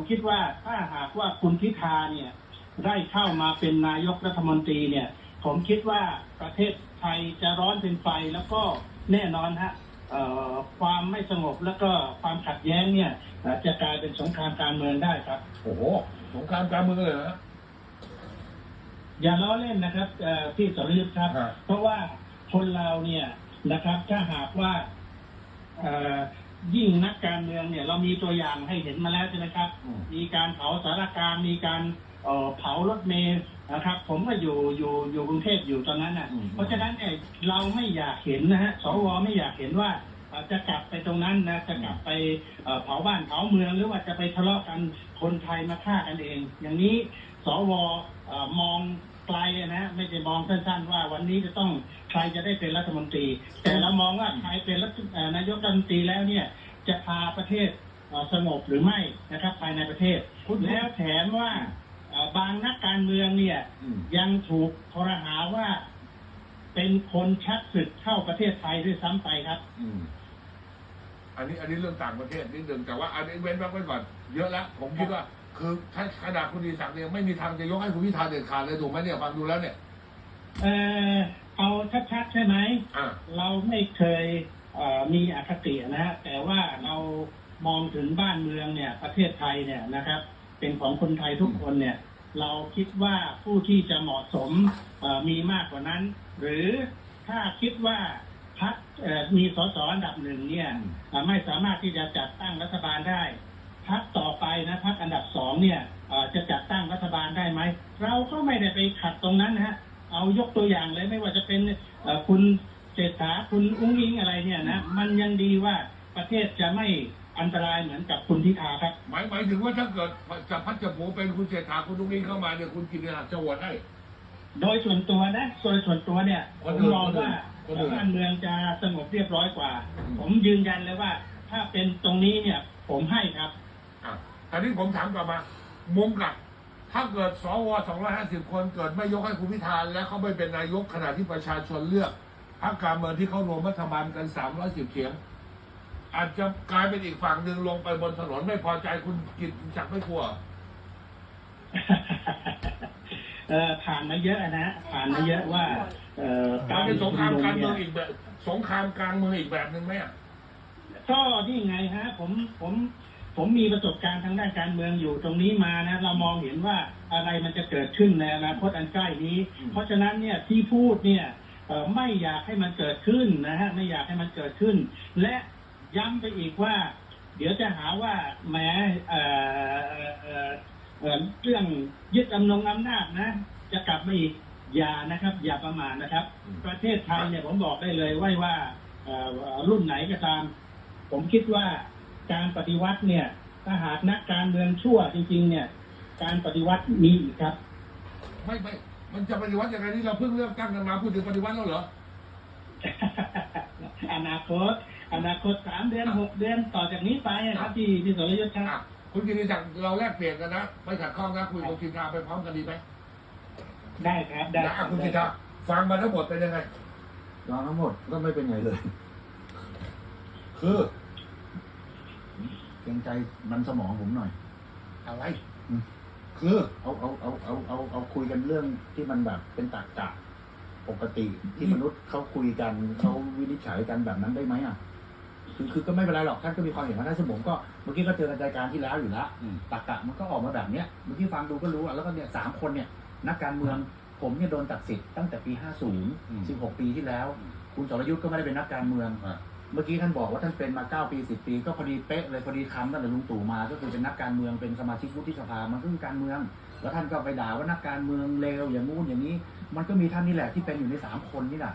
ผมคิดว่าถ้าหากว่าคุณพิธาเนี่ยได้เข้ามาเป็นนายกรัฐมนตรีเนี่ย ผมคิดว่าประเทศไทยจะร้อนเป็นไฟแล้วก็แน่นอนฮะเอ่อความไม่สงบแล้วก็ความขัดแย้งเนี่ยเอ่อจะกลายเป็นสงครามการเมืองได้ครับ โอ้โหสงครามกลารเมืองเลยเหรออย่าล้อเล่นนะครับเอ่อพี่สรยุทธ์ครับฮะเพราะว่าคนเราเนี่ยนะครับ ถ้าหากว่าเอ่อ ยิ่งนักการเมืองเนี่ยเรามีตัวอย่างให้เห็นมาแล้วใช่ไหมครับอืมมีการเผาสารกลารมีการเอ่อเผารถเมล์นะครับ ผมก็อยู่อยู่อยู่กรุงเทพอยู่ตอนนั้นน่ะอืมเพราะฉะนั้นเนี่ยเราไม่อยากเห็นนะฮะสวไม่อยากเห็นว่าเอ่อจะกลับไปตรงนั้นนะจะกลับไปเอ่อเผาบ้านเผาเมืองหรือว่าจะไปทะเลาะกันคนไทยมาฆ่ากันเอง อย่างนี้สวเอ่อมอง ไกลนะไม่ใช่มองสั้นๆว่าวันนี้จะต้องใครจะได้เป็นรัฐมนตรี แต่เรามองว่าใครเป็นรัฐเอ่อนายกรัฐมนตรีแล้วเนี่ยจะพาประเทศเอ่อสงบหรือไม่นะครับ ภายในประเทศคุณแล้วแถมว่าเอ่อบางนักการเมืองเนี่ยอืมยังถูกคอรหาว่า เป็นคนชักศึกเข้าประเทศไทยด้วยซ้ำไปครับอืมอันนี้อันนี้เรื่องต่างประเทศนิดนึงแต่ว่าอันนี้เว้นไว้ก่อนเยอะแล้วผมคิดว่า คือถ้าขนาดคุณดีศักดิ์เนี่ยไม่มีทางจะยกให้คุณพิธาเด็ดขาดเลยถูกไหมเนี่ยฟังดูแล้วเนี่ยเออเอาชัดๆใช่ไหมอ่าเราไม่เคยเอ่อมีอคตินะฮะแต่ว่าเรามองถึงบ้านเมืองเนี่ย ประเทศไทยเนี่ยนะครับ เป็นของคนไทยทุกคนเนี่ย เราคิดว่าผู้ที่จะเหมาะสมเอ่อมีมากกว่านั้น หรือถ้าคิดว่าพรรคเอ่อมีสสอันดับหนึ่งเนี่ยเอ่อไม่สามารถที่จะจัดตั้งรัฐบาลได้ พรรคต่อไปนะพรรคอันดับสองเนี่ยเอ่อจะจัดตั้งรัฐบาลได้ไหม เราก็ไม่ได้ไปขัดตรงนั้นนะฮะ เอายกตัวอย่างเลยไม่ว่าจะเป็นเอ่อคุณเศรษฐาคุณอุ้งอิงอะไรเนี่ยนะ มันยังดีว่าประเทศจะไม่อันตรายเหมือนกับคุณพิธาครับ หมายหมายถึงว่าถ้าเกิดจะพัดจะผูเป็นคุณเศรษฐาคุณลุงอิงเข้ามาเนี่ยคุณกินอาจะโหวตให้โดยส่วนตัวนะโดยส่วนตัวเนี่ยคผนมอื่นมองว่าคนอื่นบ้านเมืองจะสงบเรียบร้อยกว่าอืมผมยืนยันเลยว่า ถ้าเป็นตรงนี้เนี่ยผมให้ครับ อะทีนี้ผมถามกลับมา มุมกลับ ถ้าเกิดสว250คนเกิดไม่ยกให้คุณพิธาและเขาไม่เป็นนายกขณะที่ประชาชนเลือกพรรคการเมืองที่เขารวมรัฐบาลกัน310เสียง อาจจะกลายเป็นอีกฝั่งหนึ่งลงไปบนถนนไม่พอใจคุณกิตจักรไม่กลัวเออผ่านมาเยอะนะผ่านมาเยอะว่า เออการเป็นสงครามการเมืองชุนุอีกแบบ สงครามกลางเมืองอีกแบบหนึ่งไหมอะก็นี่ไงฮะ ผมผม ผมมีประสบการณ์ทางด้านการเมืองอยู่ตรงนี้มานะ เรามองเห็นว่าอะไรมันจะเกิดขึ้นในอนาคตอันใกล้นี้อืมเพราะฉะนั้นเนี่ยที่พูดเนี่ยเอ่อไม่อยากให้มันเกิดขึ้นนะฮะไม่อยากให้มันเกิดขึ้น และย้ำไปอีกว่า เดี๋ยวจะหาว่าแหมเอ่อเอ่อเอ่อเอ่อเรื่องยึดอำนงอำนาจนะ จะกลับมาอีกอย่านะครับ อย่าประมาทนะครับอืมประเทศไทยเนี่ยผมบอกได้เลยว่าว่าเอ่อรุ่นไหนก็ตาม ผมคิดว่า การปฏิวัติเนี่ยถ้าหากนักการเมืองชั่วจริงๆเนี่ย การปฏิวัติมีอีกครับ ไม่ไม่มันจะปฏิวัติยังไงนี่เราเพิ่งเลือกตั้งกันมาพูดถึงปฏิวัติแล้วเหรออนาคต อนาคตสามเดือนหกเดือนต่อจากนี้ไปอะครับที่ที่สรยุทธ์ครับอะคุณกิติศักดิ์เราแลกเปลี่ยนกันนะไม่ขัดข้องนะคุยกับคุณสิทธาไปพร้อมกันดีไหมได้ครับได้นะครัอะบคุณสิทธาฟังมาทั้งหมดเป็นยังไงยอมทั้งหมดก็ไม่เป็นไงเลย คือเก รงใจมันสมองผมหน่อย อะไรอืมคือ เอาเอาเอาเอาเอาเอาคุยกันเรื่องที่มันแบบเป็นตรรกะปกติที่มนุษย์เขาคุยกันเขาวินิจฉัยกันแบบนั้นได้ไหมอะคือคือก็ไม่เป็นไรหรอกท่านก็มีความเห็นว่าท่านสมองก็เมื่อกี้ก็เจอในรายการที่แล้วอยู่แล้วอืมตรรกะมันก็ออกมาแบบเนี้ยเมื่อกี้ฟังดูก็รู้อะแล้วก็เนี่ยสามคนเนี่ยนักการเมืองผมเนี่ยโดนตัดสิทธิ์ตั้งแต่ปี 50 16 ปีที่แล้ว คุณสรยุทธ์ก็ไม่ได้เป็นนักการเมืองอะ เมื่อกี้ท่านบอกว่าท่านเป็นมา9ปี10ปี ก็พอดีเป๊ะเลยพอดีคำตั้งแต่ลุงตู่มา ก็คือเป็นนักการเมืองเป็นสมาชิกวุฒิสภามันก็คือการเมือง แล้วท่านก็ไปด่าว่านักการเมืองเลวอย่างงู้นอย่างนี้ มันก็มีท่านนี่แหละที่เป็นอยู่ใน3คนนี่แหละ